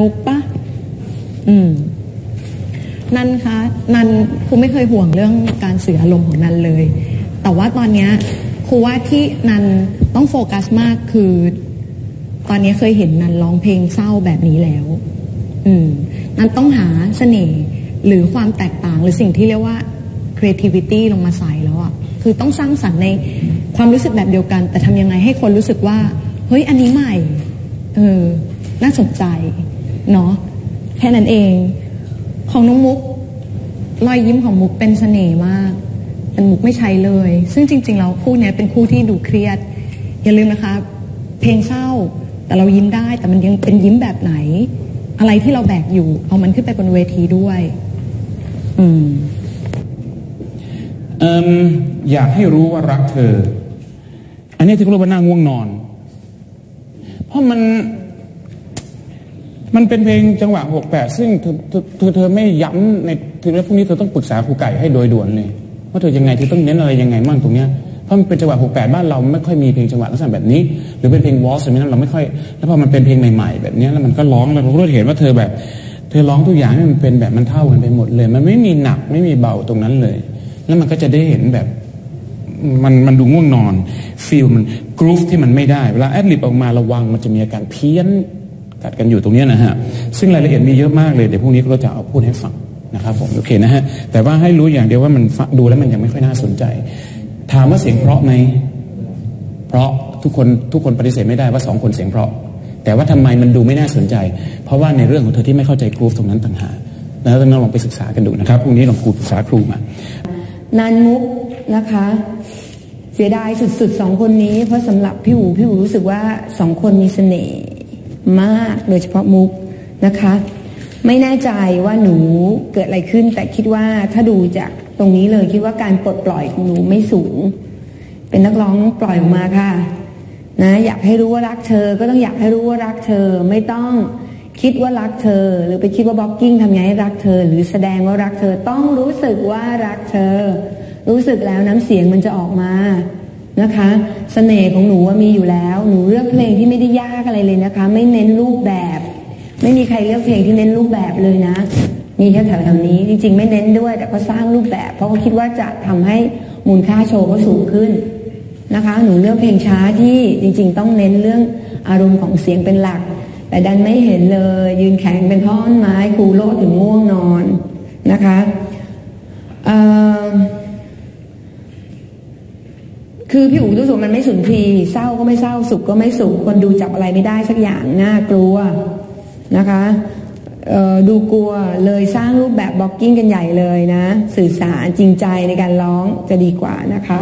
มุกปะอืม นันคะนันครูไม่เคยห่วงเรื่องการสื่ออารมณ์ของนันเลย แต่ว่าตอนเนี้ยครูว่าที่นันต้องโฟกัสมากคือ ตอนนี้เคยเห็นนันร้องเพลงเศร้าแบบนี้แล้ว อืม นันต้องหาเสน่ห์หรือความแตกต่างหรือสิ่งที่เรียกว่า creativity ลงมาใส่แล้วอะคือต้องสร้างสรรค์ในความรู้สึกแบบเดียวกัน แต่ทำยังไงให้คนรู้สึกว่า เฮ้ย อันนี้ใหม่ เออ น่าสนใจเนาะแค่นั้นเอง ของน้องมุกรอยยิ้มของมุกเป็นเสน่ห์มากแต่มุกไม่ใช้เลย ซึ่งจริง ๆ แล้วคู่เนี้ยเป็นคู่ที่ดูเครียด อย่าลืมนะคะ เพลงเศร้าแต่เรายิ้มได้แต่มันยังเป็นยิ้มแบบไหน อะไรที่เราแบกอยู่ เอามันขึ้นไปบนเวทีด้วย อืมเอิ่มอยากให้รู้ว่ารักเธอ อันนี้ที่เขาเรียกว่าหน้าง่วงนอน เพราะมัน มันเป็นเพลงจังหวะหกแปดซึ่งเธอเธอเธอเธอไม่ย้ำในทีนี้พรุ่งนี้เธอต้องปรึกษาครูไก่ให้โดยด่วนเลยว่าเธอยังไงเธอต้องเน้นอะไรยังไงมั่งตรงเนี้ยเพราะมันเป็นจังหวะหกแปดบ้านเราไม่ค่อยมีเพลงจังหวะลักษณะแบบนี้ หรือเป็นเพลงวอลส์แบบนี้นเราไม่ค่อย แล้วพอมันเป็นเพลงใหม่ ๆ แบบนี้แล้วมันก็ร้องแล้วเราก็เห็นว่าเธอแบบ เธอร้องทุกอย่างมันเป็นแบบมันเท่ากันไปหมดเลย มันไม่มีหนักไม่มีเบาตรงนั้นเลย แล้วมันก็จะได้เห็นแบบมันมันดูง่วงนอนฟีลมันกรูฟที่มันไม่ได้เวลาแอดลิบออกมาระวังมันจะมีอาการเพี้ยน กัดกันอยู่ตรงนี้นะฮะ ซึ่งรายละเอียดมีเยอะมากเลย เดี๋ยวพรุ่งนี้ก็จะเอาพูดให้ฟังนะครับผมโอเคนะฮะ แต่ว่าให้รู้อย่างเดียวว่ามันฟังดูแล้วมันยังไม่ค่อยน่าสนใจ ถามว่าเสียงเพราะไหมเพราะทุกคนทุกคนปฏิเสธไม่ได้ว่าสองคนเสียงเพราะ แต่ว่าทำไมมันดูไม่น่าสนใจ เพราะว่าในเรื่องของเธอที่ไม่เข้าใจกรูฟตรงนั้นต่างหากแล้วต้องลองไปศึกษากันดูนะครับพรุ่งนี้ลองครูปรึกษาครูมานันมุกนะคะ เสียดายสุดๆสองคนนี้ เพราะสำหรับพี่หูพี่หูรู้สึกว่าสองคนมีเสน่ห์ มากโดยเฉพาะมุกนะคะ ไม่แน่ใจว่าหนูเกิดอะไรขึ้น แต่คิดว่าถ้าดูจากตรงนี้เลยคิดว่าการปลดปล่อยของหนูไม่สูง เป็นนักร้องปล่อยออกมาค่ะนะอยากให้รู้ว่ารักเธอ ก็ต้องอยากให้รู้ว่ารักเธอ ไม่ต้องคิดว่ารักเธอ หรือไปคิดว่าบล็อกกิ้งทำไงให้รักเธอ หรือแสดงว่ารักเธอต้องรู้สึกว่ารักเธอ รู้สึกแล้วน้ำเสียงมันจะออกมา นะคะเสน่ห์ของหนูว่ามีอยู่แล้ว หนูเลือกเพลงที่ไม่ได้ยากอะไรเลยนะคะ ไม่เน้นรูปแบบ ไม่มีใครเลือกเพลงที่เน้นรูปแบบเลยนะ มีแค่แถวๆนี้ จริง ๆ ไม่เน้นด้วย แต่ก็สร้างรูปแบบ เพราะเขาคิดว่าจะทำให้มูลค่าโชว์ก็สูงขึ้นนะคะ หนูเลือกเพลงช้าที่จริง ๆ ต้องเน้นเรื่องอารมณ์ของเสียงเป็นหลัก แต่ดันไม่เห็นเลย ยืนแข็งเป็นท่อนไม้ครูโลดถึงง่วงนอนนะคะเอ่อ คือพี่อู๋รู้สึกว่ามันไม่สุนทรีเศร้าก็ไม่เศร้าสุขก็ไม่สุขคนดูจับอะไรไม่ได้สักอย่างน่ากลัวนะคะดูกลัวเลยสร้างรูปแบบบล็อกกิ้งกันใหญ่เลยนะ สื่อสารจริงใจในการร้องจะดีกว่านะคะ